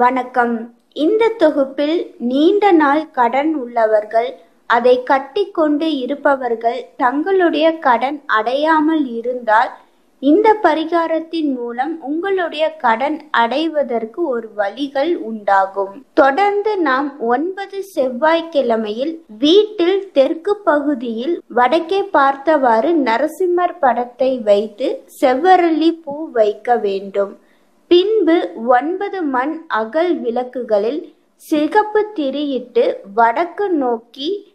வணக்கம். இந்த தொகுப்பில் நீண்ட நாள் கடன் உள்ளவர்கள் அதை கட்டிக்கொண்டு இருப்பவர்கள் தங்களுடைய கடன் அடையாமல் இருந்தால் இந்த பரிகாரத்தின் மூலம் உங்களுடைய கடன் அடைவதற்கு ஒரு வழிகள் உண்டாகும். தொடர்ந்து நாம் ஒன்பது செவ்வாய்க்கிழமையில் வீட்டில் தெற்கு பகுதியில் வடக்கே பார்த்தவாறு நரசிம்மர் படத்தை வைத்து செவ்வரளி பூ வைக்க வேண்டும். பின்பு ஒன்பது மண் அகல் விளக்குகளில் சிகப்பு திரியிட்டு வடக்கு நோக்கி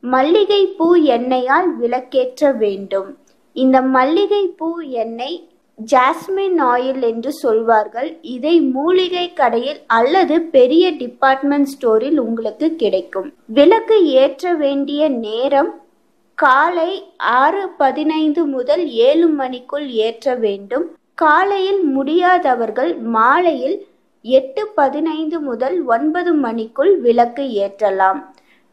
மல்லிகை பூ எண்ணெயால் விளக்கேற்ற வேண்டும். இந்த மல்லிகை பூ எண்ணெய் ஜாஸ்மின் ஆயில் என்று சொல்வார்கள். இதை மூலிகை கடையில் அல்லது பெரிய டிபார்ட்மெண்ட் ஸ்டோரில் உங்களுக்கு கிடைக்கும். விளக்கு ஏற்ற வேண்டிய நேரம் காலை ஆறு பதினைந்து முதல் ஏழு மணிக்குள் ஏற்ற வேண்டும். காலையில் முடியாதவர்கள் மாலையில் எட்டு பதினைந்து முதல் ஒன்பது மணிக்குள் விளக்கு ஏற்றலாம்.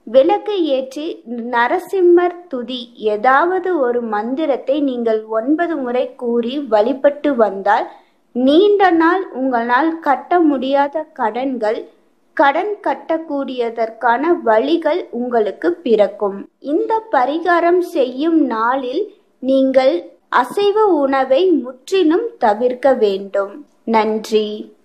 விளக்கு ஏற்றி நரசிம்மர் துதி ஏதாவது ஒரு மந்திரத்தை நீங்கள் ஒன்பது முறை கூறி வழிபட்டு வந்தால் நீண்ட நாள் உங்களால் கட்ட முடியாத கடன்கள் கடன் கட்டக்கூடியதற்கான வழிகள் உங்களுக்கு பிறக்கும். இந்த பரிகாரம் செய்யும் நாளில் நீங்கள் அசைவ உணவை முற்றிலும் தவிர்க்க வேண்டும். நன்றி.